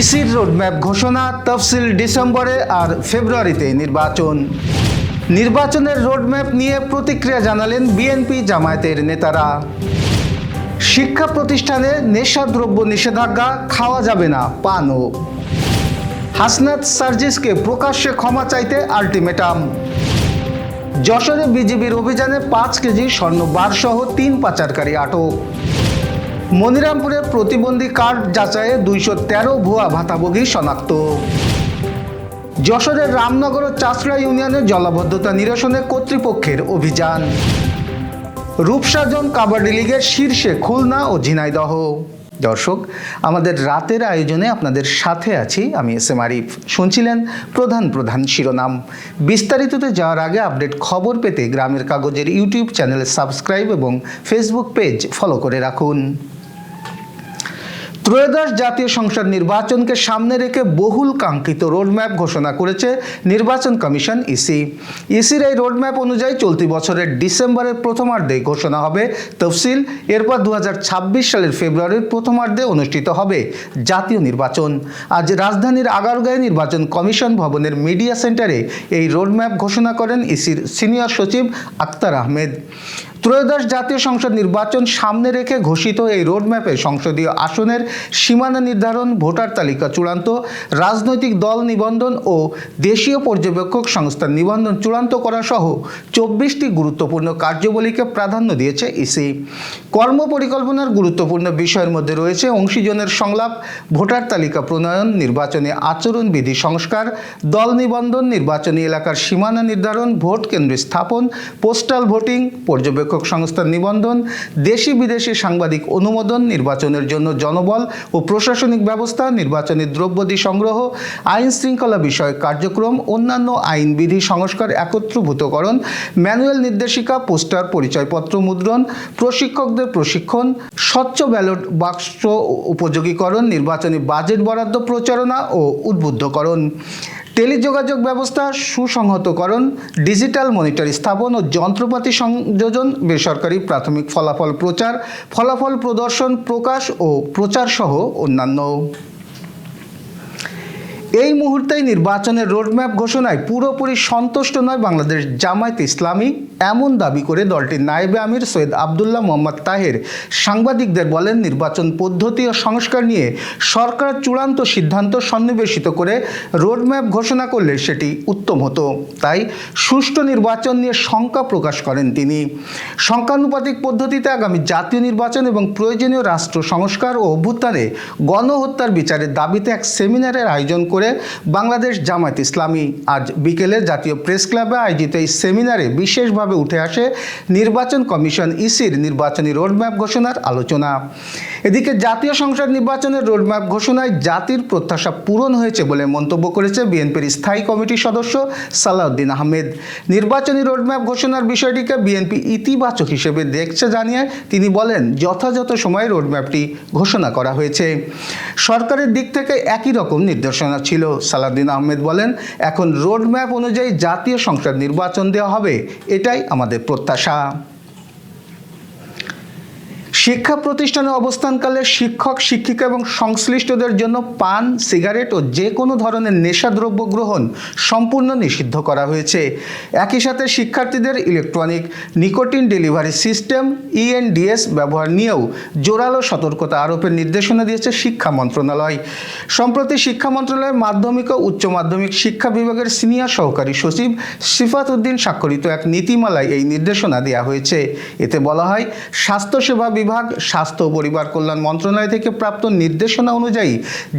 ইসির রোডম্যাপ ঘোষণা তফসিল ডিসেম্বরে আর ফেব্রুয়ারিতে নির্বাচন। নির্বাচনের রোডম্যাপ নিয়ে প্রতিক্রিয়া জানালেন বিএনপি জামায়াতের নেতারা। শিক্ষা প্রতিষ্ঠানে নেশাদ্রব্য নিষেধাজ্ঞা, খাওয়া যাবে না, পানও। হাসনাত সার্জিসকে প্রকাশ্যে ক্ষমা চাইতে আলটিমেটাম। যশোরে বিজিবির অভিযানে পাঁচ কেজি স্বর্ণ বারসহ তিন পাচারকারী আটক। মনিরামপুরে প্রতিবন্ধী কার্ড যাচাইয়ে দুইশো তেরো ভুয়া ভাতাভোগী শনাক্ত। যশোরের রামনগর ও চাষড়া ইউনিয়নের জলাবদ্ধতা নিরসনে কর্তৃপক্ষের অভিযান। রূপসাজন কাবাডি লিগের শীর্ষে খুলনা ও ঝিনাইদহ। দর্শক, আমাদের রাতের আয়োজনে আপনাদের সাথে আছি আমি এস এম আরিফ। শুনছিলেন প্রধান প্রধান শিরোনাম। বিস্তারিততে যাওয়ার আগে আপডেট খবর পেতে গ্রামের কাগজের ইউটিউব চ্যানেল সাবস্ক্রাইব এবং ফেসবুক পেজ ফলো করে রাখুন। ত্রয়োদশ জাতীয় সংসদ নির্বাচনকে সামনে রেখে বহুল কাঙ্ক্ষিত রোডম্যাপ ঘোষণা করেছে নির্বাচন কমিশন ইসি। ইসির এই রোডম্যাপ অনুযায়ী চলতি বছরের ডিসেম্বরের প্রথমার্ধে ঘোষণা হবে তফসিল, এরপর দু হাজার ছাব্বিশ সালের ফেব্রুয়ারির প্রথমার্ধে অনুষ্ঠিত হবে জাতীয় নির্বাচন। আজ রাজধানীর আগারগাঁয়ে নির্বাচন কমিশন ভবনের মিডিয়া সেন্টারে এই রোডম্যাপ ঘোষণা করেন ইসির সিনিয়র সচিব আক্তার আহমেদ। ত্রয়োদশ জাতীয় সংসদ নির্বাচন সামনে রেখে ঘোষিত এই রোডম্যাপে সংসদীয় আসনের সীমানা নির্ধারণ, ভোটার তালিকা চূড়ান্ত, রাজনৈতিক দল নিবন্ধন ও দেশীয় পর্যবেক্ষক সংস্থার নিবন্ধন চূড়ান্ত করা সহ চব্বিশটি গুরুত্বপূর্ণ কার্যাবলীকে প্রাধান্য দিয়েছে ইসি। কর্মপরিকল্পনার গুরুত্বপূর্ণ বিষয়ের মধ্যে রয়েছে অংশীজনের সংলাপ, ভোটার তালিকা প্রণয়ন, নির্বাচনী আচরণবিধি সংস্কার, দল নিবন্ধন, নির্বাচনী এলাকার সীমানা নির্ধারণ, ভোট কেন্দ্র স্থাপন, পোস্টাল ভোটিং, পর্যবেক্ষক সংস্থার নিবন্ধন, দেশি বিদেশি সাংবাদিক অনুমোদন, নির্বাচনের জন্য জনবল ও প্রশাসনিক ব্যবস্থা, নির্বাচনী দ্রব্যাদি সংগ্রহ, আইন শৃঙ্খলা বিষয়ক কার্যক্রম, অন্যান্য আইনবিধি সংস্কার একত্রভূতকরণ, ম্যানুয়াল নির্দেশিকা, পোস্টার পরিচয়পত্র মুদ্রণ, প্রশিক্ষকদের প্রশিক্ষণ, স্বচ্ছ ব্যালট বাক্স উপযোগীকরণ, নির্বাচনী বাজেট বরাদ্দ প্রচারণা ও উদ্বুদ্ধকরণ। টেলিযোগাযোগ ব্যবস্থা, সুসংহতকরণ, ডিজিটাল মনিটর স্থাপন ও যন্ত্রপাতি সংযোজন, বেসরকারি প্রাথমিক ফলাফল প্রচার, ফলাফল প্রদর্শন, প্রকাশ ও প্রচার সহ অন্যান্য। এই মুহূর্তেই নির্বাচনের রোডম্যাপ ঘোষণায় পুরোপুরি সন্তুষ্ট নয় বাংলাদেশ জামায়াত ইসলামী। এমন দাবি করে দলটির নায়েবে আমির সৈয়দ আবদুল্লাহ মোহাম্মদ তাহের সাংবাদিকদের বলেন, নির্বাচন পদ্ধতি ও সংস্কার নিয়ে সরকার চূড়ান্ত সিদ্ধান্ত সন্নিবেশিত করে রোডম্যাপ ঘোষণা করলে সেটি উত্তম হতো। তাই সুষ্ঠু নির্বাচন নিয়ে শঙ্কা প্রকাশ করেন তিনি। সংখ্যানুপাতিক পদ্ধতিতে আগামী জাতীয় নির্বাচন এবং প্রয়োজনীয় রাষ্ট্র সংস্কার ও অভ্যুত্থানে গণহত্যার বিচারের দাবিতে এক সেমিনারের আয়োজন করে বাংলাদেশ জামায়াত ইসলামী। আজ বিকেলে জাতীয় প্রেস ক্লাবে আয়োজিত এই সেমিনারে বিশেষভাবে উঠে আসে নির্বাচন কমিশন ইসির নির্বাচনী রোডম্যাপ ঘোষণার আলোচনা। এদিকে জাতীয় সংসদ নির্বাচনের রোডম্যাপ ঘোষণায় জাতির প্রত্যাশা পূরণ হয়েছে বলে মন্তব্য করেছে বিএনপির স্থায়ী কমিটির সদস্য সালাউদ্দিন আহমেদ। নির্বাচনী রোডম্যাপ ঘোষণার বিষয়টিকে বিএনপি ইতিবাচক হিসেবে দেখছে জানিয়ে তিনি বলেন, যথাযথ সময়ে রোডম্যাপটি ঘোষণা করা হয়েছে। সরকারের দিক থেকে একই রকম নির্দেশনা ছিল। সালাউদ্দিন আহমেদ বলেন, এখন রোডম্যাপ অনুযায়ী জাতীয় সংসদ নির্বাচন দেওয়া হবে, এটাই আমাদের প্রত্যাশা। শিক্ষা প্রতিষ্ঠানে অবস্থানকালে শিক্ষক, শিক্ষিকা এবং সংশ্লিষ্টদের জন্য পান, সিগারেট ও যে কোনো ধরনের নেশাদ্রব্য গ্রহণ সম্পূর্ণ নিষিদ্ধ করা হয়েছে। একই সাথে শিক্ষার্থীদের electronic nicotine delivery system ENDS ব্যবহার নিয়েও জোরালো সতর্কতা আরোপের নির্দেশনা দিয়েছে শিক্ষা মন্ত্রণালয়। সম্প্রতি শিক্ষা মন্ত্রণালয়ের মাধ্যমিক ও উচ্চ মাধ্যমিক শিক্ষা বিভাগের সিনিয়র সহকারী সচিব সিফাত উদ্দিন স্বাক্ষরিত এক নীতিমালায় এই নির্দেশনা দেওয়া হয়েছে। এতে বলা হয়, স্বাস্থ্যসেবা বিভাগ স্বাস্থ্য ও পরিবার কল্যাণ মন্ত্রণালয় থেকে প্রাপ্ত নির্দেশনা অনুযায়ী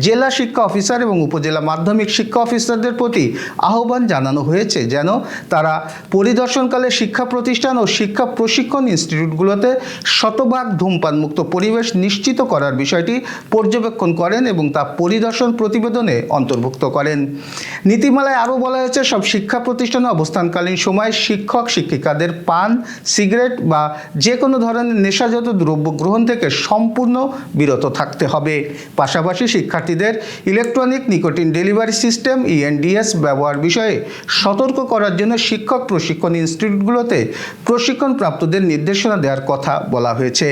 জেলা শিক্ষা অফিসার এবং উপজেলা মাধ্যমিক শিক্ষা অফিসারদের প্রতি আহ্বান জানানো হয়েছে যেন তারা পরিদর্শনকালে শিক্ষা প্রতিষ্ঠান ও শিক্ষা প্রশিক্ষণ ইনস্টিটিউটগুলোতে শতভাগ ধূমপানমুক্ত পরিবেশ নিশ্চিত করার বিষয়টি পর্যবেক্ষণ করেন এবং তা পরিদর্শন প্রতিবেদনে অন্তর্ভুক্ত করেন। নীতিমালায় আরও বলা হয়েছে, সব শিক্ষা প্রতিষ্ঠানে অবস্থানকালীন সময়ে শিক্ষক, শিক্ষিকাদের পান, সিগারেট বা যে কোনো ধরনের নেশাজাত দ্রব্য গ্রহণ থেকে সম্পূর্ণ বিরত থাকতে হবে। পাশাপাশি শিক্ষার্থীদের electronic nicotine delivery system ENDS ব্যবহার বিষয়ে সতর্ক করার জন্য শিক্ষক প্রশিক্ষণ ইনস্টিটিউটগুলোতে প্রশিক্ষণপ্রাপ্তদের নির্দেশনা দেওয়ার কথা বলা হয়েছে।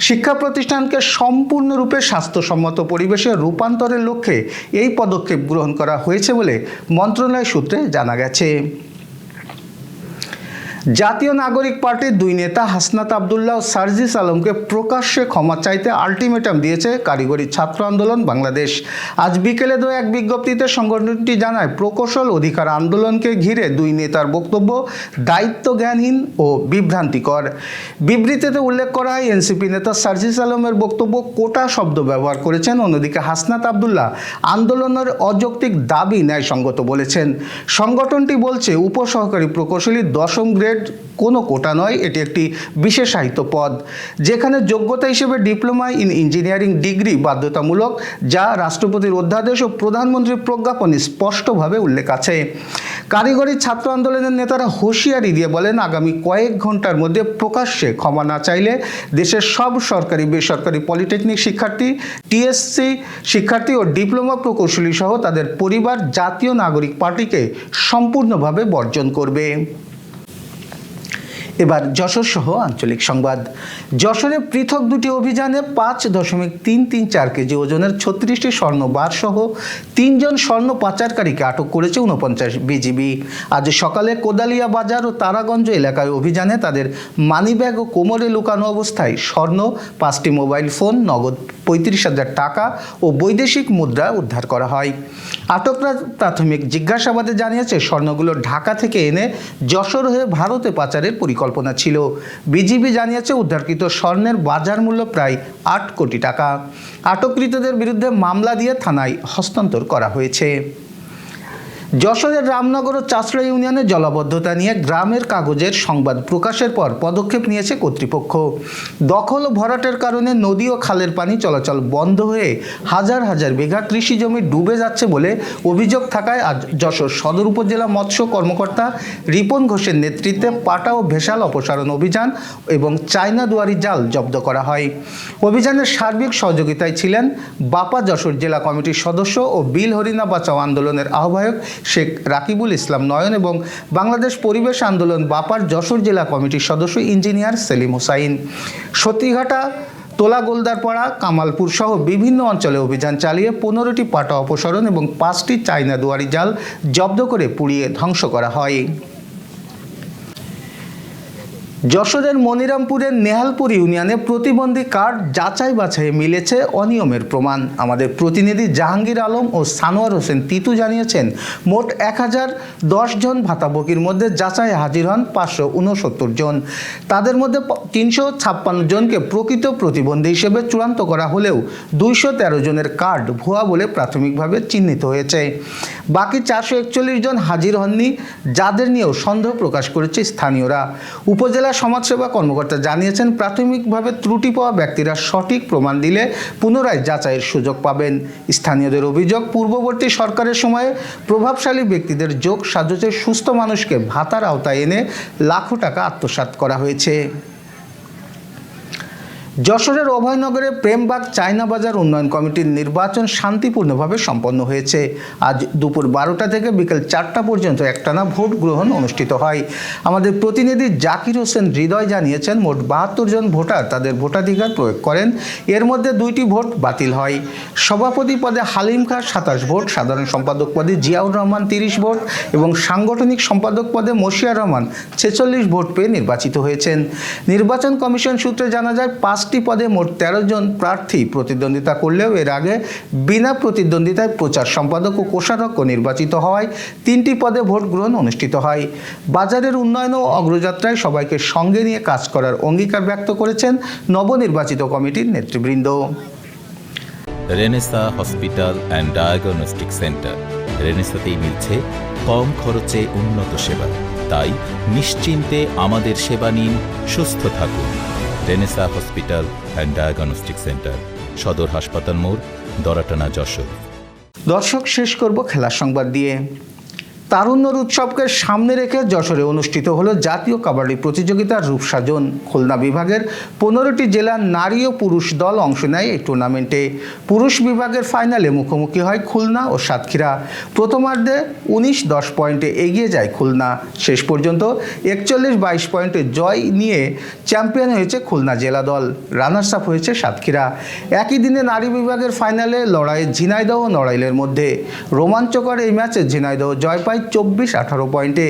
শিক্ষা প্রতিষ্ঠানকে সম্পূর্ণরূপে স্বাস্থ্যসম্মত পরিবেশে রূপান্তরের লক্ষ্যে এই পদক্ষেপ গ্রহণ করা হয়েছে বলে মন্ত্রণালয় সূত্রে জানা গেছে। জাতীয় নাগরিক পার্টির দুই নেতা, হাসনাত আবদুল্লাহ ও সার্জিস আলমকে প্রকাশ্যে ক্ষমা চাইতে আলটিমেটাম দিয়েছে কারিগরি ছাত্র আন্দোলন বাংলাদেশ। আজ বিকেলে দু এক বিজ্ঞপ্তিতে সংগঠনটি জানায়, প্রকৌশল অধিকার আন্দোলনকে ঘিরে দুই নেতার বক্তব্য দায়িত্ব জ্ঞানহীন ও বিভ্রান্তিকর। বিবৃতিতে উল্লেখ করা হয়, এনসিপি নেতা সার্জিস আলমের বক্তব্য কোটা শব্দ ব্যবহার করেছেন, অন্যদিকে হাসনাত আবদুল্লাহ আন্দোলনের অযৌক্তিক দাবি ন্যায়সঙ্গত বলেছেন। সংগঠনটি বলছে, উপসহকারী প্রকৌশলী দশম গ্রেড কোনো কোটা নয়, এটি একটি বিশেষায়িত পদ, যেখানে যোগ্যতা হিসেবে ডিপ্লোমা ইন ইঞ্জিনিয়ারিং ডিগ্রি বাধ্যতামূলক, যা রাষ্ট্রপতির অধ্যাদেশ ও প্রধানমন্ত্রীর প্রজ্ঞাপনে স্পষ্টভাবে উল্লেখ আছে। কারিগরি ছাত্র আন্দোলনের নেতারা হুঁশিয়ারি দিয়ে বলেন, আগামী কয়েক ঘণ্টার মধ্যে প্রকাশ্যে ক্ষমা না চাইলে দেশের সব সরকারি, বেসরকারি পলিটেকনিক শিক্ষার্থী, টিএসসি শিক্ষার্থী ও ডিপ্লোমা প্রকৌশলী সহ তাদের পরিবার জাতীয় নাগরিক পার্টিকে সম্পূর্ণভাবে বর্জন করবে। এবার যশোর সহ আঞ্চলিক সংবাদ। যশোরে পৃথক দুটি অভিযানে পাঁচ দশমিক তিন তিন চার কেজি ওজনের ছত্রিশটি স্বর্ণ বার সহ তিনজন স্বর্ণ পাচারকারীকে আটক করেছে উনপঞ্চাশ বিজিবি। আজ সকালে কোদালিয়া বাজার ও তারাগঞ্জ এলাকায় অভিযানে তাদের মানিব্যাগ ও কোমরে লুকানো অবস্থায় স্বর্ণ, পাঁচটি মোবাইল ফোন, নগদ পঁয়ত্রিশ হাজার টাকা ও বৈদেশিক মুদ্রা উদ্ধার করা হয়। আটকরা প্রাথমিক জিজ্ঞাসাবাদে জানিয়েছে, স্বর্ণগুলো ঢাকা থেকে এনে যশোর হয়ে ভারতে পাচারের পরিকল্পনা ছিল। বিজিবি জানিয়েছে, উদ্ধারকৃত স্বর্ণের বাজার মূল্য প্রায় আট কোটি টাকা। আটককৃতদের বিরুদ্ধে মামলা দিয়ে থানায় হস্তান্তর করা হয়েছে। যশোরের রামনগর ও চাষড়া ইউনিয়নে জলাবদ্ধতা নিয়ে গ্রামের কাগজের সংবাদ প্রকাশের পর পদক্ষেপ নিয়েছে কর্তৃপক্ষ। দখল ও ভরাটের কারণে নদী ও খালের পানি চলাচল বন্ধ হয়ে হাজার হাজার বিঘা কৃষি জমি ডুবে যাচ্ছে বলে অভিযোগ থাকায় আজ যশোর সদর উপজেলা মৎস্য কর্মকর্তা রিপন ঘোষের নেতৃত্বে পাটা ও ভেসাল অপসারণ অভিযান এবং চায়না দুয়ারি জাল জব্দ করা হয়। অভিযানের সার্বিক সহযোগিতায় ছিলেন বাপা যশোর জেলা কমিটির সদস্য ও বিল হরিণা বাঁচাও আন্দোলনের আহ্বায়ক শেখ রাকিবুল ইসলাম নয়ন এবং বাংলাদেশ পরিবেশ আন্দোলন বাপার যশোর জেলা কমিটির সদস্য ইঞ্জিনিয়ার সেলিম হোসাইন। সতীঘাটা, তোলা গোলদারপাড়া, কামালপুর সহ বিভিন্ন অঞ্চলে অভিযান চালিয়ে পনেরোটি পাটা অপসারণ এবং পাঁচটি চায়না দুয়ারি জাল জব্দ করে পুড়িয়ে ধ্বংস করা হয়। যশোরের মনিরামপুরের নেহালপুর ইউনিয়নে প্রতিবন্ধী কার্ড যাচাই বাছাই মিলেছে অনিয়মের প্রমাণ। আমাদের প্রতিনিধি জাহাঙ্গীর আলম ও সানোয়ার হোসেন তিতু জানিয়েছেন, মোট এক হাজার দশ জন ভাতাভোগীর মধ্যে যাচাই হাজির হন পাঁচশো উনসত্তর জন। তাদের মধ্যে তিনশো ছাপ্পান্ন জনকে প্রকৃত প্রতিবন্ধী হিসেবে চূড়ান্ত করা হলেও দুইশো তেরো জনের কার্ড ভুয়া বলে প্রাথমিকভাবে চিহ্নিত হয়েছে। বাকি চারশো একচল্লিশ জন হাজির হননি, যাদের নিয়েও সন্দেহ প্রকাশ করেছে স্থানীয়রা। উপজেলা সমাজসেবা কর্মকর্তা জানিয়েছেন, প্রাথমিকভাবে ত্রুটি পাওয়া ব্যক্তিরা সঠিক প্রমাণ দিলে পুনরায় যাচাইয়ের সুযোগ পাবেন। স্থানীয়দের অভিযোগ, পূর্ববর্তী সরকারের সময়ে প্রভাবশালী ব্যক্তিদের যোগ সাজসে সুস্থ মানুষকে ভাতার আওতায় এনে লাখো টাকা আত্মসাত করা হয়েছে। যশোরের অভয়নগরে প্রেমবাগ চায়না বাজার উন্নয়ন কমিটির নির্বাচন শান্তিপূর্ণভাবে সম্পন্ন হয়েছে। আজ দুপুর বারোটা থেকে বিকেল চারটা পর্যন্ত একটানা ভোট গ্রহণ অনুষ্ঠিত হয়। আমাদের প্রতিনিধি জাকির হোসেন হৃদয় জানিয়েছেন, মোট বাহাত্তর জন ভোটার তাদের ভোটাধিকার প্রয়োগ করেন। এর মধ্যে দুইটি ভোট বাতিল হয়। সভাপতি পদে হালিম খাঁ সাতাশ ভোট, সাধারণ সম্পাদক পদে জিয়াউর রহমান তিরিশ ভোট এবং সাংগঠনিক সম্পাদক পদে মশিয়া রহমান ছেচল্লিশ ভোট পেয়ে নির্বাচিত হয়েছেন। নির্বাচন কমিশন সূত্রে জানা যায় পাঁচটি পদে মোট তেরো জন প্রার্থী প্রতিদ্বন্দ্বিতা করলেও এর আগে বিনা প্রতিদ্বন্দ্বিতায় প্রচার সম্পাদক ও কোষাধ্যক্ষ নির্বাচিত হওয়ায় তিনটি পদে ভোট গ্রহণ অনুষ্ঠিত হয়। বাজারের উন্নয়ন ও অগ্রযাত্রায় সবাইকে সঙ্গে নিয়ে কাজ করার অঙ্গীকার ব্যক্ত করেছেন নবনির্বাচিত কমিটির নেতৃবৃন্দ। Renaissance hospital and diagnostic centre. রেনেসাতেই মিলছে কম খরচে উন্নত সেবা। তাই নিশ্চিন্তে আমাদের সেবা নিন, সুস্থ থাকুন। Renaissance hospital and diagnostic centre, সদর হাসপাতাল মোড়, দরাটানা যশোর। দর্শক, শেষ করব খেলার সংবাদ দিয়ে। তারুণ্যর উৎসবকে সামনে রেখে যশোরে অনুষ্ঠিত হলো জাতীয় কাবাডি প্রতিযোগিতার রূপসাজন। খুলনা বিভাগের পনেরোটি জেলার নারী ও পুরুষ দল অংশ নেয় এই টুর্নামেন্টে পুরুষ বিভাগের ফাইনালে মুখোমুখি হয় খুলনা ও সাতক্ষীরা। প্রথমার্ধে উনিশ দশ পয়েন্টে এগিয়ে যায় খুলনা। শেষ পর্যন্ত একচল্লিশ বাইশ পয়েন্টে জয় নিয়ে চ্যাম্পিয়ন হয়েছে খুলনা জেলা দল। রানার্স আপ হয়েছে সাতক্ষীরা। একই দিনে নারী বিভাগের ফাইনালে লড়াই ঝিনাইদহ ও নড়াইলের মধ্যে। রোমাঞ্চকর এই ম্যাচে ঝিনাইদহ জয় পায় চব্বিশ আঠারো পয়েন্টে।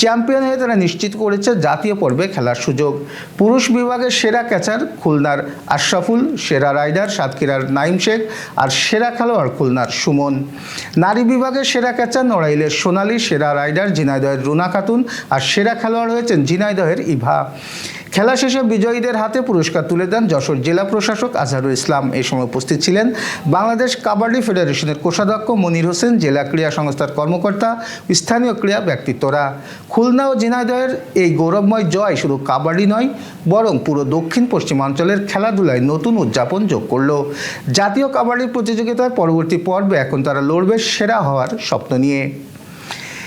চ্যাম্পিয়ন হয়ে তারা নিশ্চিত করেছে জাতীয় পর্বে খেলার সুযোগ। পুরুষ বিভাগের সেরা ক্যাচার খুলনার আশরাফুল, সেরা রাইডার সাতক্ষীরার নাইম শেখ আর সেরা খেলোয়াড় খুলনার সুমন। নারী বিভাগের সেরা ক্যাচার নড়াইলের সোনালী, সেরা রাইডার ঝিনাইদহের রুনা খাতুন আর সেরা খেলোয়াড় হয়েছেন ঝিনাইদহের ইভা। খেলা শেষে বিজয়ীদের হাতে পুরস্কার তুলে দেন যশোর জেলা প্রশাসক আজহারুল ইসলাম। এই সময় উপস্থিত ছিলেন বাংলাদেশ কাবাডি ফেডারেশনের কোষাধ্যক্ষ মনির হোসেন, জেলা ক্রীড়া সংস্থার কর্মকর্তা, স্থানীয় ক্রীড়া ব্যক্তিত্বরা। খুলনা ও ঝিনাইদহের এই গৌরবময় জয় শুধু কাবাডি নয়, বরং পুরো দক্ষিণ পশ্চিমাঞ্চলের খেলাধুলায় নতুন উদযাপন যোগ করল। জাতীয় কাবাডি প্রতিযোগিতার পরবর্তী পর্বে এখন তারা লড়বে সেরা হওয়ার স্বপ্ন নিয়ে।